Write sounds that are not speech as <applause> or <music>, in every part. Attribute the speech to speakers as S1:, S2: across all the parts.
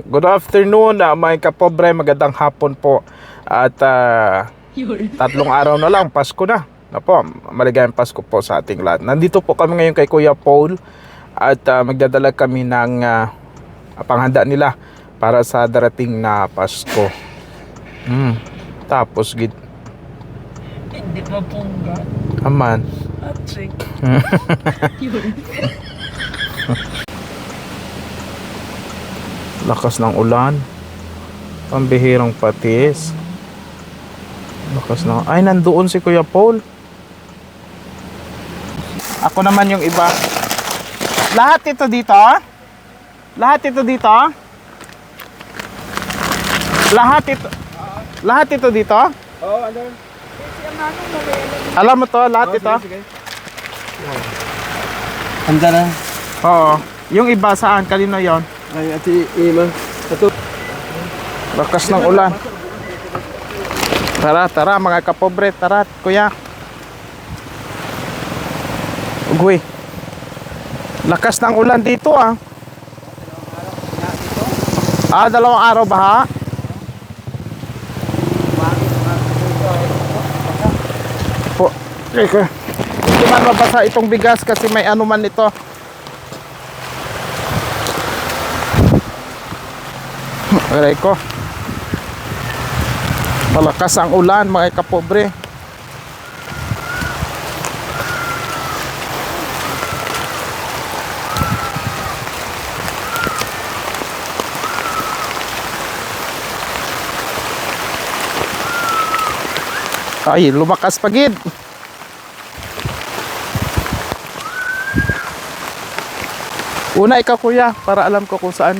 S1: Good afternoon, uh, mga kapobre, magandang hapon po. At ah, tatlong araw na lang, Pasko na. Na po, maligayang Pasko po sa ating lahat. Nandito po kami ngayon kay Kuya Paul at ah, magdadala kami ng ah, panghanda nila para sa darating na Pasko. Mm. Tapos, gid,
S2: Hindi mapungga.
S1: aman.
S2: Patrick. <laughs> <laughs>
S1: Lakas ng ulan. Pambihirang patis. Lakas ng... Ay, nandoon si Kuya Paul. Ako naman yung iba. Lahat ito dito? Lahat ito dito? Lahat ito... Lahat ito dito?
S3: Oo, ano?
S1: Alam mo to, lahat ito?
S3: Handa na.
S1: Oo. Yung iba saan? Kanino yon?
S3: Ay, ati Ima. Ito.
S1: Lakas ng ulan. Tara, tara mga kapobre, tara, kuya. Ugoy. Lakas ng ulan dito ah. Ah, dalawang araw ba ha? Po. Teka. Hindi man mabasa itong bigas kasi may ano man ito. <laughs> Aray ko. Malakas ang ulan mga kapobre. Ay, lumakas pa gid. Una ikaw kuya para alam ko kung saan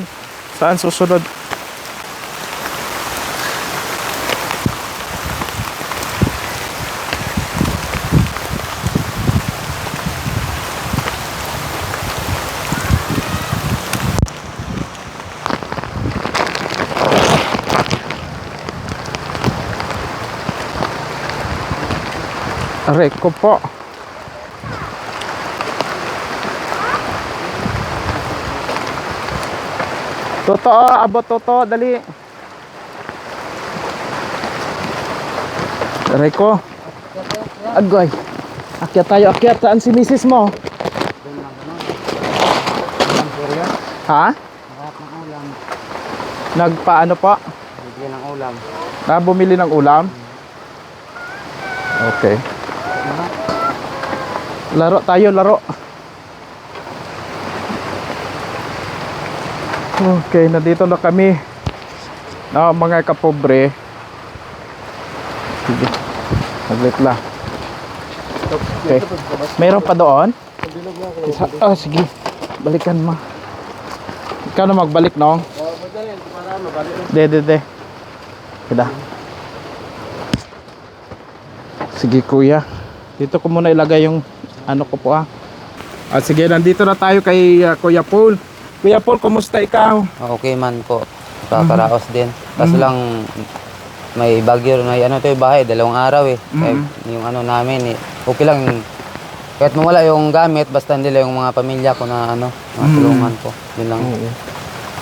S1: saan susunod. Aray ko po. Totoo, abot totoo, dali. Aray ko. Agoy. Akyat tayo, akyat. Saan si misis mo? Ha? Nagpaano po?
S3: Bigyan ng ulam.
S1: Na bumili ng ulam? Okay. Laro tayo, laro. Okay, nandito na kami. Na mga kapobre. Sige. Saglit lang. Okay. Mayroon pa doon? Isa, ah, sige. Balikan mo. Ikaw na magbalik, no? De, de, de. Kada. Sige kuya. Dito ko muna ilagay yung ano ko po ah. Ah sige, nandito na tayo kay ah, Kuya Paul. Kuya Paul, kumusta ikaw?
S4: Okay man po. Kakaraos din. Kaso lang may bagyo may ano to yung bahay, dalawang araw eh. Kaya yung ano namin eh, okay lang. Kahit mawala yung gamit, basta nila yung mga pamilya ko na ano, mga tulungan ko. Yun lang.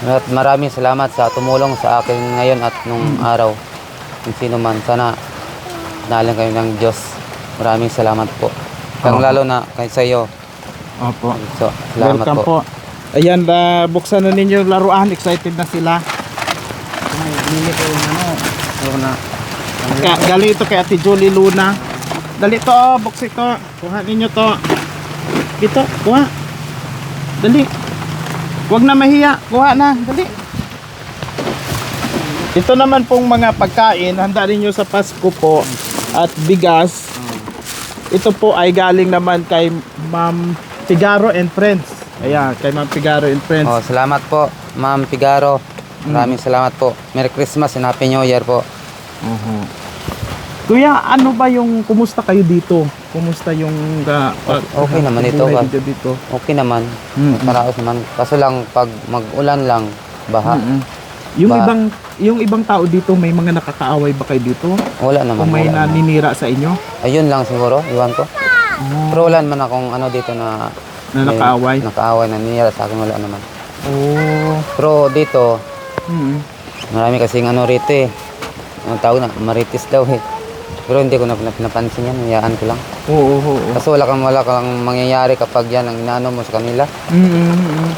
S4: At maraming salamat sa tumulong sa akin ngayon at nung araw. Kung sino man. Sana nalang kayo ng Diyos. Maraming salamat po. Kang lalo na kay sa iyo.
S1: Opo.
S4: So, salamat
S1: Welcome
S4: po.
S1: po. Ayan, ah, buksan na ninyo yung laruan. Excited na sila.
S3: Hindi ko yung ano. Ano na.
S1: Ka galing ito kay Ate Julie Luna. Dali to, oh, box ito. Kuha ninyo to. Dito, kuha. Dali. Huwag na mahiya. Kuha na. Dali. Ito naman pong mga pagkain, handa ninyo sa Pasko po at bigas. Ito po ay galing naman kay Ma'am Figaro and Friends. Ayan, kay Ma'am Figaro and Friends.
S4: Oh, salamat po, Ma'am Pigaro. Maraming salamat po. Merry Christmas and Happy New Year po.
S1: Mhm. Kuya, ano ba yung kumusta kayo dito? Kumusta yung uh,
S4: Okay naman ito,
S1: buhay
S4: ka-
S1: ninyo dito?
S4: Okay naman.
S1: Mm-mm.
S4: Paraos naman. Kaso lang pag mag-ulan lang, baha.
S1: Mm-mm. Yung
S4: Ba-
S1: ibang yung ibang tao dito may mga nakakaaway ba kayo dito?
S4: Wala naman.
S1: Kung may
S4: wala naman.
S1: naninira sa inyo
S4: Ayun lang siguro, iwan ko. Pero wala naman akong ano dito na
S1: na nakaaway?
S4: nakaaway na nangyayari sa akin wala naman.
S1: Oh.
S4: Pero dito,
S1: Mm.
S4: Marami kasing ano rito eh. Ang tawag na, maritis daw eh. Pero hindi ko na pina- pinapansin yan, hayaan ko lang.
S1: Oo, oo, oo.
S4: Kasi wala kang, wala kang mangyayari kapag yan ang inaano mo sa kanila.
S1: Mm, mm, mm.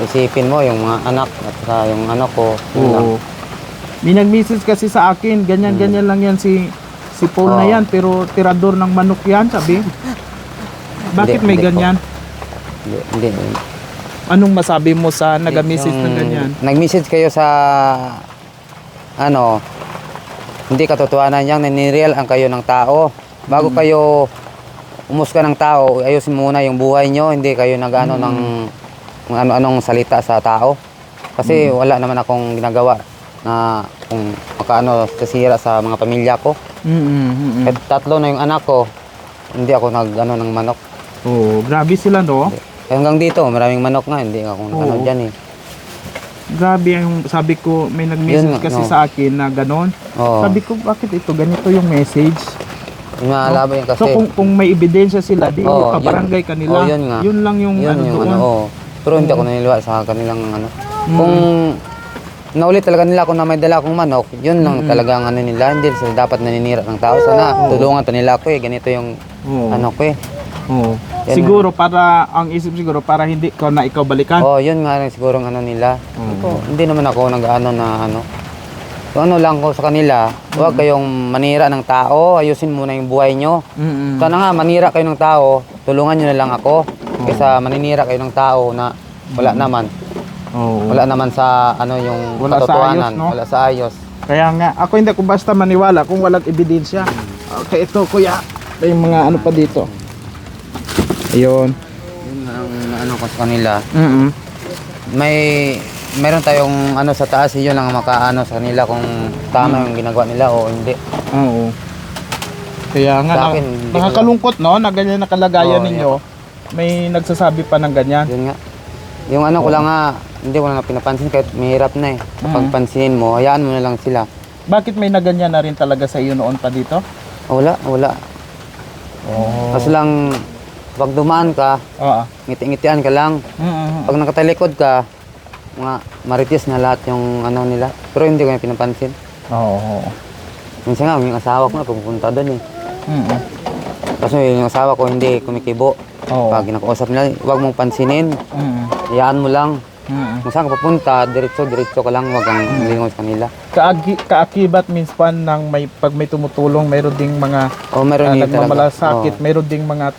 S4: Isipin mo yung mga anak at saka yung ano ko. yun lang.
S1: May nag-message kasi sa akin, ganyan-ganyan lang yan si si Paul na
S4: Oo.
S1: yan, pero tirador ng manok yan, sabi. Bakit
S4: Hindi,
S1: may
S4: hindi po.
S1: ganyan?
S4: Hindi, hindi.
S1: Anong masabi mo sa nag-message ng
S4: Yung
S1: ganyan?
S4: Nag-message kayo sa ano, hindi katotohanan yang nanirial ang kayo ng tao. Bago
S1: Hmm.
S4: kayo umusga ng tao, ayusin muna yung buhay nyo, hindi kayo nag-ano
S1: Hmm.
S4: ng ng ano-anong salita sa tao. Kasi
S1: Hmm.
S4: wala naman akong ginagawa na kung makaano sasira sa mga pamilya ko.
S1: Mm, mm, mm, mm.
S4: Kahit tatlo na yung anak ko, hindi ako nag-ano ng manok.
S1: Oo, grabe sila no.
S4: Kaya hanggang dito, maraming manok nga, hindi ako ano
S1: Oo.
S4: dyan eh.
S1: Grabe yung sabi ko, may nag-message
S4: Yun nga,
S1: kasi
S4: no.
S1: sa akin na ganon.
S4: Oo.
S1: Sabi ko, bakit ito? Ganito yung message.
S4: Yung mga laban yun kasi.
S1: So kung kung may ebidensya sila, di
S4: Oo,
S1: kabarangay
S4: yun.
S1: kanila.
S4: Oo, yun nga.
S1: lang yung,
S4: yun
S1: ano
S4: yung
S1: doon.
S4: ano, oo. Pero hindi ako naniliwa sa kanilang ano. Kung naulit talaga nila ako na may dala akong manok, yun lang talaga ang ano nila. Hindi sila dapat naninira ng tao. Sana tulungan to nila ako eh. Ganito yung
S1: Oo.
S4: ano ko eh.
S1: Oo.
S4: Yan
S1: Siguro para, ang isip siguro, para hindi ko na ikaw balikan.
S4: Oh, yun nga rin siguro ang ano nila. Ito, hindi naman ako nag-ano na ano. Yung ano lang ko sa kanila, huwag kayong manira ng tao, ayusin muna yung buhay nyo.
S1: Mm-mm.
S4: Sana nga, manira kayo ng tao, tulungan nyo na lang ako. Kaysa maninira kayo ng tao na wala naman.
S1: Oo.
S4: Wala naman sa ano yung
S1: Wala sa
S4: katotohanan.
S1: ayos, no?
S4: Wala sa ayos.
S1: Kaya nga, ako hindi ko basta maniwala kung walang ebidensya. Okay, ito kuya. May mga ano pa dito. Ayun.
S4: Yun ang ano ko sa kanila.
S1: Mm
S4: May meron tayong ano sa taas, yun ang makaano sa kanila kung tama yung ginagawa nila o hindi.
S1: Oo. Kaya nga,
S4: Sa
S1: na-
S4: akin, hindi ko
S1: nakakalungkot no, na ganyan na kalagayan
S4: Oo,
S1: ninyo. May nagsasabi pa ng ganyan.
S4: Yun nga. Yung ano ko lang nga, hindi ko na pinapansin kahit mahirap na eh. Kapag
S1: Mm.
S4: pansinin mo, hayaan mo na lang sila.
S1: Bakit may naganyan na rin talaga sa iyo noon pa dito?
S4: Wala, wala.
S1: Oo.
S4: Kasi lang, pag dumaan ka,
S1: Oo.
S4: ngiti-ngitian ka lang.
S1: Mm
S4: Pag nakatalikod ka, mga maritis na lahat yung ano nila. Pero hindi ko na pinapansin.
S1: Oo.
S4: Minsan nga, yung asawa ko nga pupunta doon eh.
S1: Mm
S4: Kasi yung asawa ko hindi kumikibo.
S1: Oo.
S4: Pag kinakausap nila, huwag mong pansinin.
S1: Mm
S4: Hayaan mo lang.
S1: Mm.
S4: Kung saan ka papunta, diretso, diretso ka lang. Huwag kang lingon sa kanila.
S1: Kaagi, kaakibat means pan ng may pag may tumutulong, mayroon ding mga
S4: O meron
S1: uh, nagmamalasakit,
S4: Oo.
S1: mayroon ding mga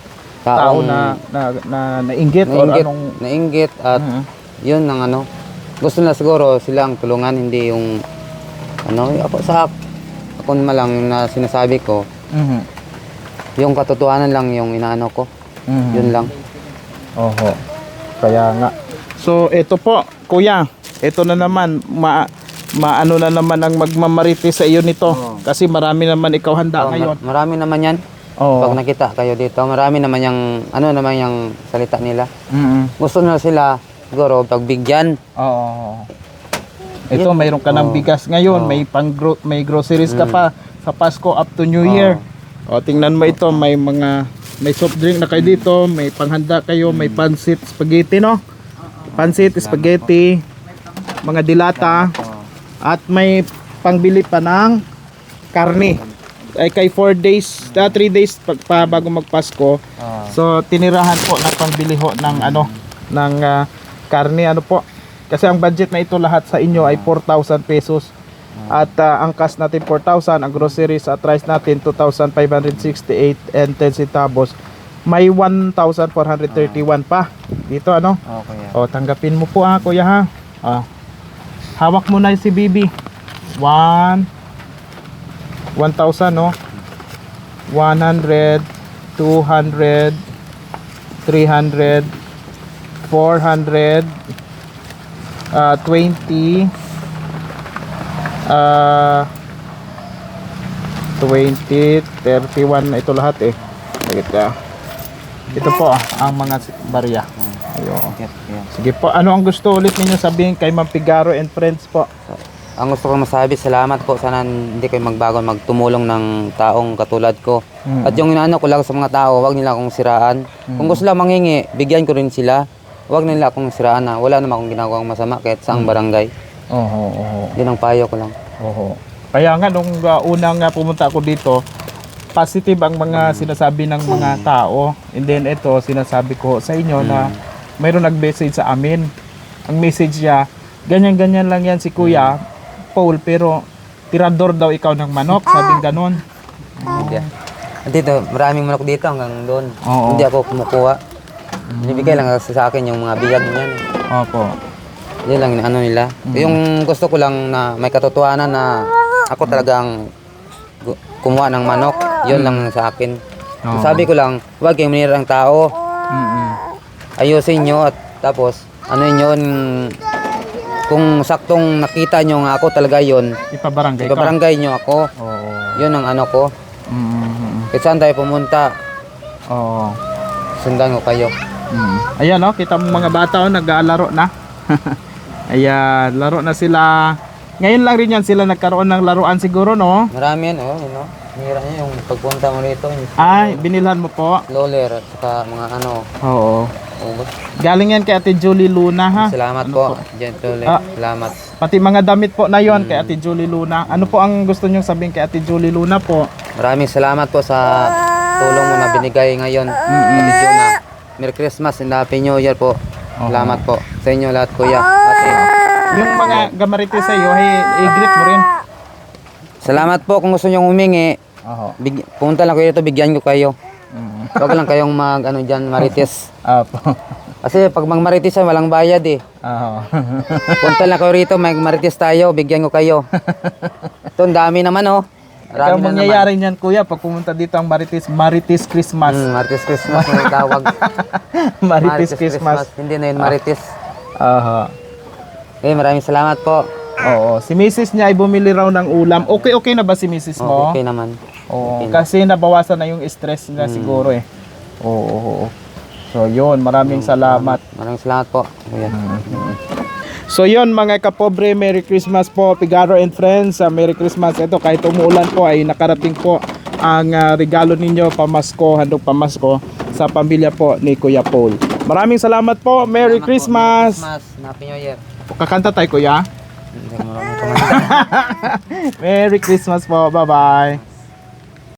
S1: tao
S4: Taong
S1: na na na nainggit or
S4: nainggit,
S1: anong
S4: nainggit at
S1: Mhm.
S4: yun ang ano. Gusto na siguro sila ang tulungan, hindi yung ano, ako sa ako naman lang yung na sinasabi ko,
S1: Mhm.
S4: yung katotohanan lang yung inaano ko.
S1: Mhm.
S4: Yun lang.
S1: Oho. Kaya nga. So, ito po, kuya. Ito na naman, ma maano na naman ang magmamarites sa iyo nito. Kasi marami naman ikaw handa
S4: Oo,
S1: ngayon.
S4: mar- marami naman yan.
S1: Oo.
S4: Pag nakita kayo dito, marami naman yung ano naman yung salita nila.
S1: Mhm.
S4: Gusto na sila siguro pagbigyan.
S1: Oo. Ito,
S4: Yan.
S1: mayroon ka ng
S4: Oo.
S1: bigas ngayon,
S4: Oo.
S1: may pang may groceries ka
S4: Mm.
S1: pa sa Pasko up to New Year. O, tingnan mo ito, may mga may soft drink na kayo dito, may panghanda kayo, may
S4: Mm.
S1: pansit, spaghetti, no? Pansit, spaghetti, mga dilata, at may pangbili pa ng karne. Ay kay 4 days, 3 days pa, pa bago magpasko. So tinirahan po na pangbili ho ng ano ng ah, karne ano po. Kasi ang budget na ito lahat sa inyo ay 4,000 pesos. At ah, ang cash natin 4,000, ang groceries at rice natin 2,568 and 10 centavos. May 1,431 pa. Dito ano?
S4: Okay.
S1: O tanggapin mo po ha kuya ha. Ah. Hawak mo na si Bibi. 1 1,000 no? 100 200 300 400 ah 20 ah 20 31 na ito lahat eh. Sagit ka. Ito po ang mga barya. Ayun. Sige po, ano ang gusto ulit ninyo sabihin kay Ma'am Pigaro and friends po?
S4: Ang gusto ko masabi, salamat po. Sana hindi kayo magbago, magtumulong ng taong katulad ko.
S1: Mm.
S4: At yung inaano ko lang sa mga tao, wag nila akong siraan. Kung gusto lang mangingi, bigyan ko rin sila. Wag nila akong siraan na wala naman akong ginagawang masama kahit saang barangay.
S1: Oho, oho.
S4: Yun ang payo ko lang.
S1: Oho. Kaya nga nung uh, unang uh, pumunta ako dito, positive ang mga sinasabi ng mga tao. And then ito, sinasabi ko sa inyo na mayroon nag-message sa amin. Ang message niya, ganyan-ganyan lang yan si Kuya Paul, pero tirador daw ikaw ng manok, sabing ganon.
S4: Hindi. Dito, maraming manok dito hanggang doon.
S1: Oo.
S4: Hindi ako kumukuha. Binibigay lang sa akin yung mga biyag niyan.
S1: Opo.
S4: Yun lang ano nila. Yung gusto ko lang na may katotohanan na ako talagang kumuha ng manok. Yun lang sa akin.
S1: Oo.
S4: Sabi ko lang, huwag kayong manira ng tao.
S1: Mm-mm.
S4: Ayusin nyo at tapos ano yun kung saktong nakita nyo nga ako talaga yun,
S1: Ipabarangay ka.
S4: ipabarangay nyo ako.
S1: Oo.
S4: Yun ang ano ko.
S1: Mm-mm.
S4: Kahit saan tayo pumunta,
S1: Oo.
S4: sundan ko kayo.
S1: Mm. Ayan oh, kita mo mga bata oh, nag-aalaro na. <laughs> Ayan, laro na sila. Ngayon lang rin yan sila nagkaroon ng laruan siguro, no?
S4: Marami yan, oh, yun, no? Hira niya yung pagpunta mo rito, yung
S1: Ay, binilhan mo po.
S4: roller at saka mga ano,
S1: Oo.
S4: ubos.
S1: Galing yan kay Ate Julie Luna, ha?
S4: Salamat po, Gentle.
S1: Ah.
S4: Salamat.
S1: Pati mga damit po na yon kay Ate Julie Luna. Ano po ang gusto nyong sabihin kay Ate Julie Luna po?
S4: Maraming salamat po sa tulong mo na binigay ngayon. Ate Juna. Merry Christmas and Happy New Year po. Salamat po sa inyo lahat, kuya. Ate.
S1: Yung mga gamarites sa iyo, hey, i-greet mo rin.
S4: Salamat po kung gusto nyo humingi.
S1: Oo.
S4: Big, pumunta lang kayo dito, bigyan ko kayo.
S1: Mm.
S4: Huwag lang kayong mag, ano dyan, marites.
S1: Apo.
S4: Kasi pag mag marites yan, walang bayad eh.
S1: Oo.
S4: Punta lang kayo rito, mag marites tayo, bigyan ko kayo. <laughs> Ito, ang dami naman oh.
S1: Ito
S4: Marami na
S1: mangyayari niyan, kuya, pag pumunta dito ang Marites, Marites Christmas.
S4: Mm, Marites Christmas yung tawag. <laughs>
S1: Marites Christmas.
S4: Hindi na yun Marites.
S1: Aha.
S4: Okay, maraming salamat po.
S1: Oo, si Mrs. niya ay bumili raw ng ulam. Okay, okay na ba si Mrs. mo?
S4: Okay naman.
S1: Oo,
S4: okay na.
S1: kasi nabawasan na yung stress niya siguro eh. Oo, oo, oo. So yun, maraming salamat.
S4: Maraming salamat po. Kuya.
S1: So yun mga kapobre, Merry Christmas po Pigaro and friends. Ah, Merry Christmas. Ito kahit umuulan po ay nakarating po ang ah, regalo ninyo pamasko, handog pamasko sa pamilya po ni Kuya Paul. Maraming salamat po. Merry
S4: Salamat po.
S1: Christmas.
S4: Merry Christmas. Happy New Year.
S1: Kakanta tayo Kuya. <laughs> Merry Christmas po. Bye-bye.